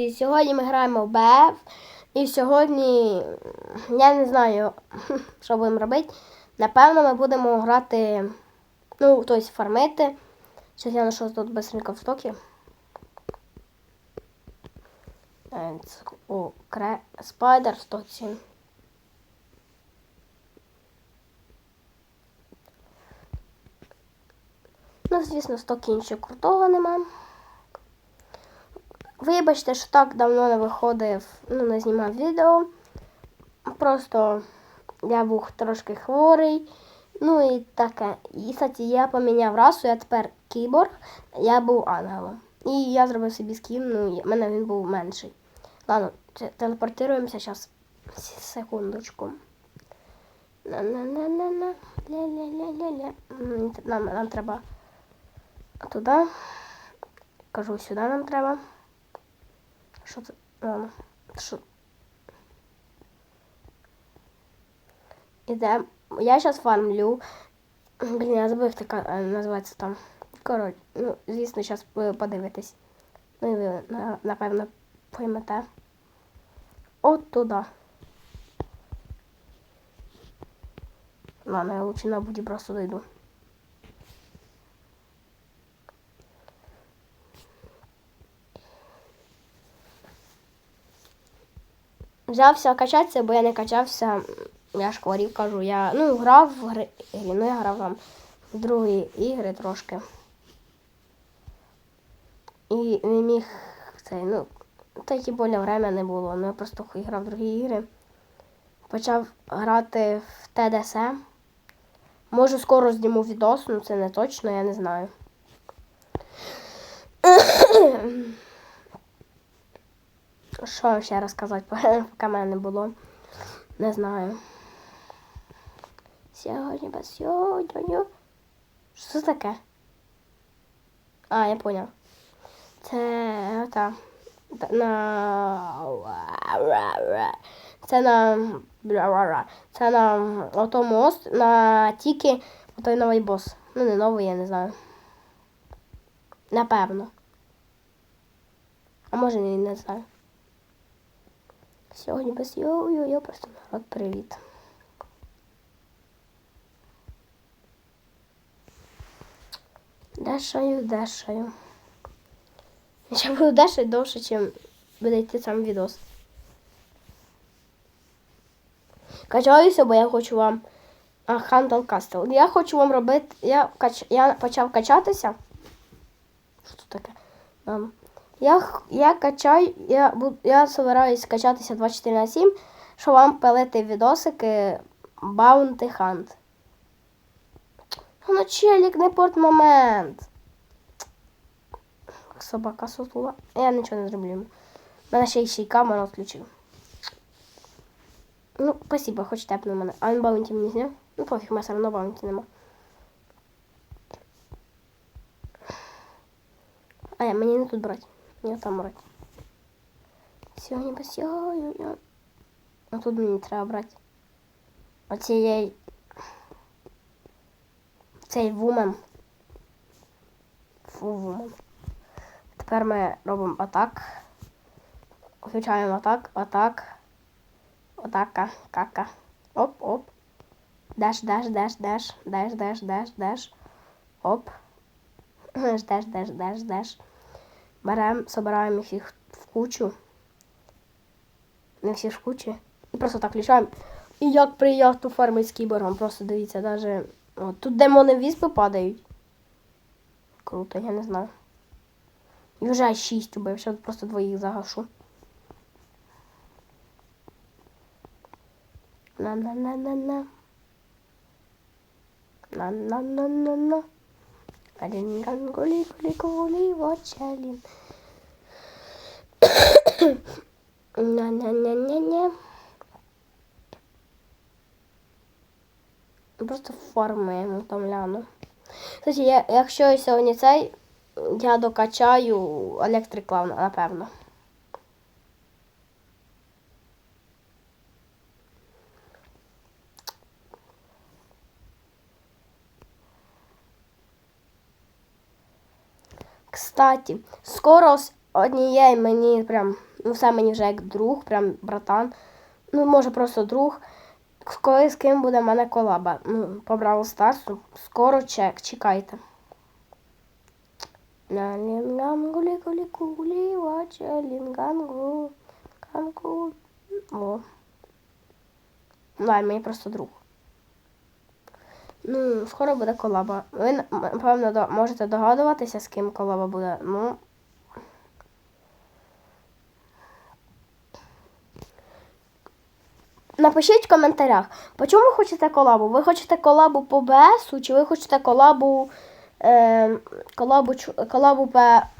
Друзі, сьогодні ми граємо в БФ. І сьогодні я не знаю, що будемо робити. Напевно, ми будемо грати, ну, тобто фармити. Зараз я знайшов тут быстренько в стокі. О, кре... Спайдер 107. Ну, звісно, стоки нічого крутого нема. Вибачте, що так давно не виходив, ну, не знімав відео. Просто я був трошки хворий. Ну і таке. І, кстати, я поміняв расу, я тепер кіборг, я був ангелом. І я зробив собі скін, ну, в мене він був менший. Ладно, те- телепортуємося зараз. Секундочку. На-на-на-на-на. Ля-ля-ля-ля-ля. Нам, нам треба туди. Кажу, сюди нам треба. Що це? Ладно. Що? Ідем. Я зараз фармлю. Блін, я забув, як е, називається там. Коротше, ну, звісно, зараз подивитесь. Ну і ви, напевно, поймете. От туди. Ладно, я лучше на буді просто дойду. Взявся качатися, бо я не качався. Я ж хворів, кажу. Я ну, грав в гри, ну я грав там в другі ігри трошки. І не міг цей, ну, так і більше время не було. Ну я просто грав в другі ігри. Почав грати в ТДС. Може скоро зніму відос, ну це не точно, я не знаю. Що ще розказати, поки мене не було. Не знаю. Сьогодні без сьогодні. Що це таке? А, я поняв. Це та. На. Це на. Це на ото мост на тільки той новий бос. Ну, не новий, я не знаю. Напевно. А може не знаю. Сьогодні без йо-йо-йо, просто народ привіт. Дешаю, дешаю. Я буду дешать довше, ніж буде йти сам відос. Качаюся, бо я хочу вам. А, Хантл Кастел. Я хочу вам робити. Я, кач... я почав качатися. Що таке? Ем, я, я качаю, я, я собираюсь качатися 24 на 7, щоб вам пилити відосики Bounty Hunt. Ну, челік, не порт момент. Собака сутула. Я нічого не зроблю. Мене ще й камеру відключив. Ну, спасибо, хоч тепнув мене. А він баунті мені зняв? Ну, пофіг, мене все одно баунті нема. А я мені не тут брати. Мені там брати. Сьогодні без сьогодні. А тут мені треба брати. Оцієї. Цей вумен. Фу, вумен. Тепер ми робимо атак. Включаємо атак, атак. Атака, кака. Оп, оп. Даш, даш, даш, даш, даш, даш, даш, даш. Оп. Даш, даш, даш, даш. Беремо, собираємо їх всіх в кучу. Не всі в кучі. І просто так включаємо. І як приємно фармить з кіборгом. Просто дивіться, даже. От, тут демони віспи падають. Круто, я не знаю. І вже шість убив, ще просто двоїх загашу. На-на-на-на-на. На-на-на-на-на. Один гангули кулі, гули вочалін. На-на-на-на-на. Просто формуємо там ляну. Слухайте, я, якщо сьогодні цей, я докачаю електрикла, напевно. Кстати, скоро з однієї мені прям Ну, все мені вже як друг, прям братан. Ну, може, просто друг. Коли з ким буде в мене колаба. Ну, по Бравл Старсу. Скоро чек, чекайте. О. Дай, мені просто друг. Ну, скоро буде колаба. Ви, напевно, можете догадуватися, з ким колаба буде. Ну. Напишіть в коментарях, по чому хочете колабу? Ви хочете колабу по БСу, чи ви хочете колабу, е, колабу, колабу по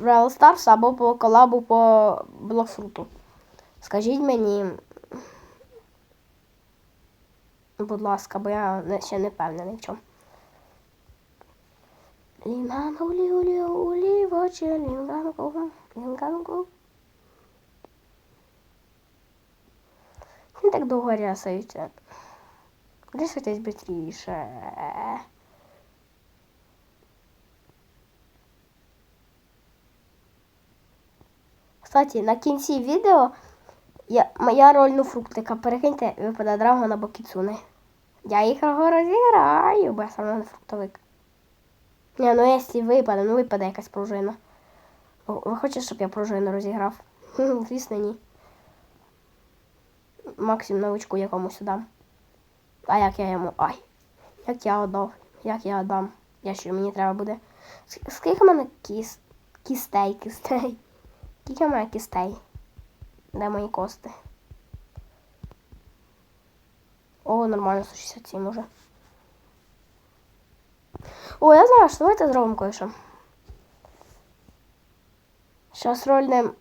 Brawl Stars або по колабу по Блокфруту? Скажіть мені, будь ласка, бо я ще не впевнений в чому. Лінгангу, лі, улі, улі, в очі. Не так довго рясаються. Рисуйтесь бистріше. Кстати, на кінці відео я, моя роль ну фруктика. Перекиньте, випаде драгон або кіцуни. Я їх розіграю, бо я саме не фруктовик. Ні, ну якщо випаде, ну випаде якась пружина. Ви хочете, щоб я пружину розіграв? Звісно, ні. Максимум новичку якомусь дам. А як я йому. Ай. Як я отдав. Як я отдам. Я що мені треба буде. Скільки в мене кіс... кістей, кістей? Скільки в мене кістей? Де мої кости? О, нормально, 167 уже. О, я знаю, що давайте зробимо кое-що. Сейчас рольнем.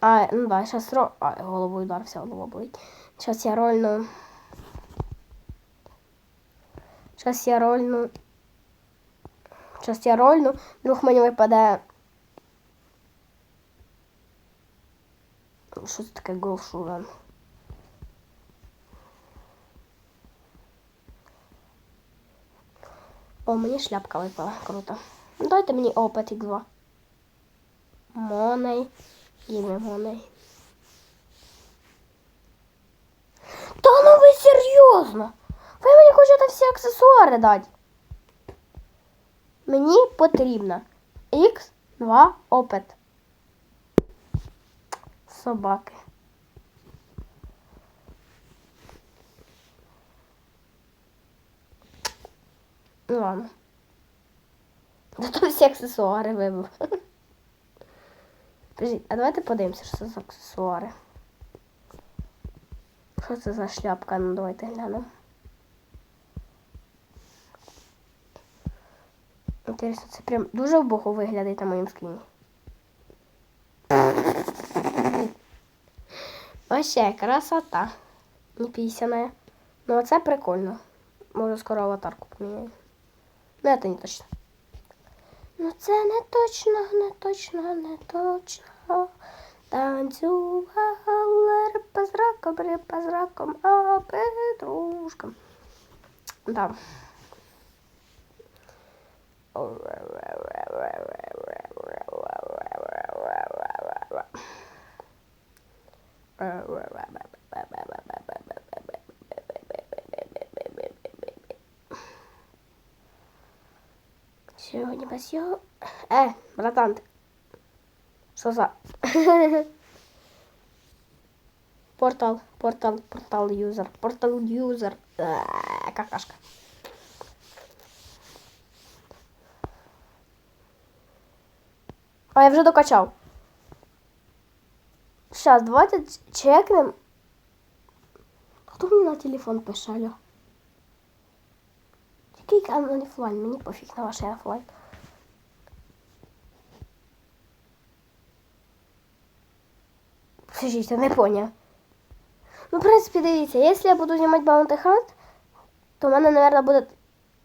А, ну да, сейчас ро... А, головою ударився, голова болить. Сейчас я рольну. Сейчас я рольну. Сейчас я рольну. Вдруг мені випаде. Що це таке голшуран? О, мені шляпка випала. Круто. Ну, Дайте мені опит X2. Моней. Ім'я Моней. Та ну ви серйозно? Ви мені хочете всі аксесуари дати? Мені потрібно X2 опит. Собаки. Ну ладно. Зато всі аксесуари вибив. Подождіть, а давайте подивимося, що це за аксесуари. Що це за шляпка? Ну давайте глянемо. Інтересно, це прям дуже вбого виглядає на моєму скріні. Вообще, красота. Не пісяна. Ну, оце прикольно. Може скоро аватарку поміняю. Ну, це не точно. Ну це не точно, не точно, не точно. Танцювала риба з раком, риба з раком, а петрушком. Да. Сьогодні без його. Е, братан. Що за? Портал, портал, портал юзер, портал юзер. Е, Какашка. А я вже докачав. Сейчас, давайте чекнем. Хто мені на телефон пише, алло? Який канал офлайн? Мені пофіг на ваш офлайн. Я не поняв. Ну, в принципі, дивіться, якщо я буду знімати Bounty Hunt, то в мене, мабуть, буде.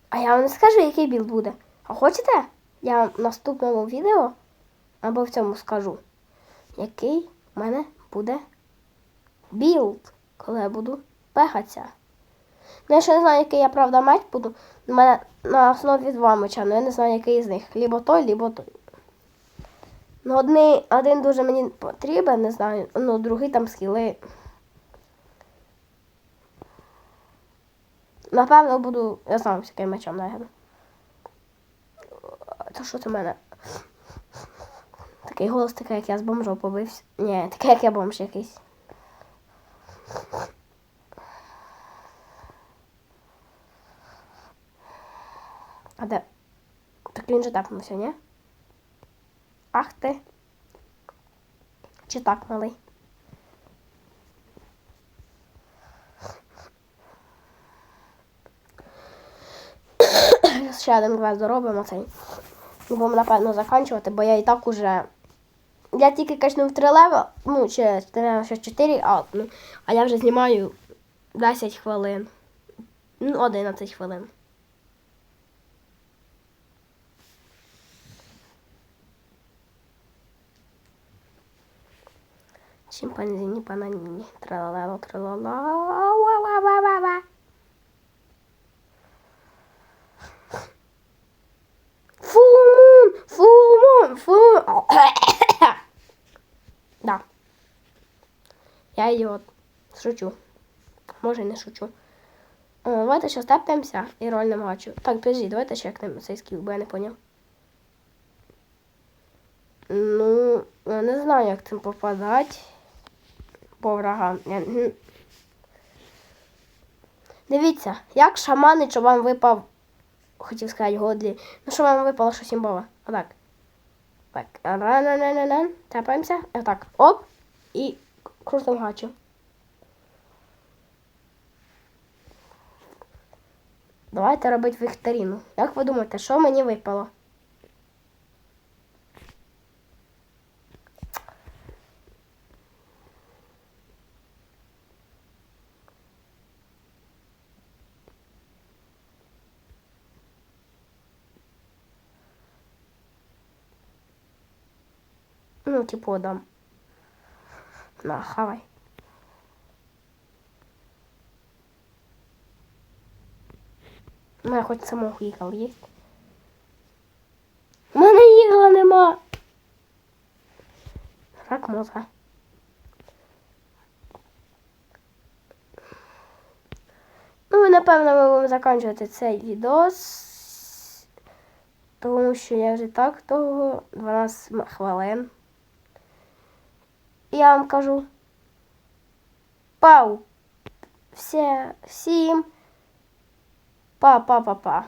А я вам не скажу, який білд буде. А хочете? Я вам в наступному відео або в цьому скажу, який в мене буде білд, коли я буду пегатися. Ну, я ще не знаю, який я правда мать буду. У мене на основі два меча, але я не знаю, який з них. Либо той, либо той. Ну, одни, один дуже мені потрібен, не знаю, ну, другий там схили. Напевно, буду. Я сам з яким мечом нагляду. Та що це в мене? Такий голос, такий, як я з бомжом побився. Ні, такий, як я бомж якийсь. А де? Так він же тапнувся, ні? Ах ти. Чи так, малий? Ще один квест доробимо цей. Будемо, напевно, закінчувати, бо я і так уже. Я тільки качнув 3 левел, ну, ще, ще 4, а, ну, а я вже знімаю 10 хвилин. Ну, 11 хвилин. Чимпанзіні пананіні. Тралала, тралала. Я ідіот. Шучу. Може, не шучу. О, давайте ще степнемося і роль не бачу. Так, подожди, давайте чекнемо цей скіл, бо я не поняв. Ну, я не знаю, як цим попадати по врагам. Я... Дивіться, як шамани, що вам випав, хотів сказати, годлі, ну що вам випало щось імбове. Отак. Так. Тапаємося. Отак. Оп. І крутим гачу. Давайте робити вікторину. Як ви думаєте, що мені випало? Ну, типу, дам. На, хавай. У мене хоч самого ігл є. У мене ігла нема. Рак мозга. Ну, напевно, ми будемо закінчувати цей відос. Тому що я вже так довго 12 хвилин. Я вам кажу. Пау! Все, всім. Па-па-па-па.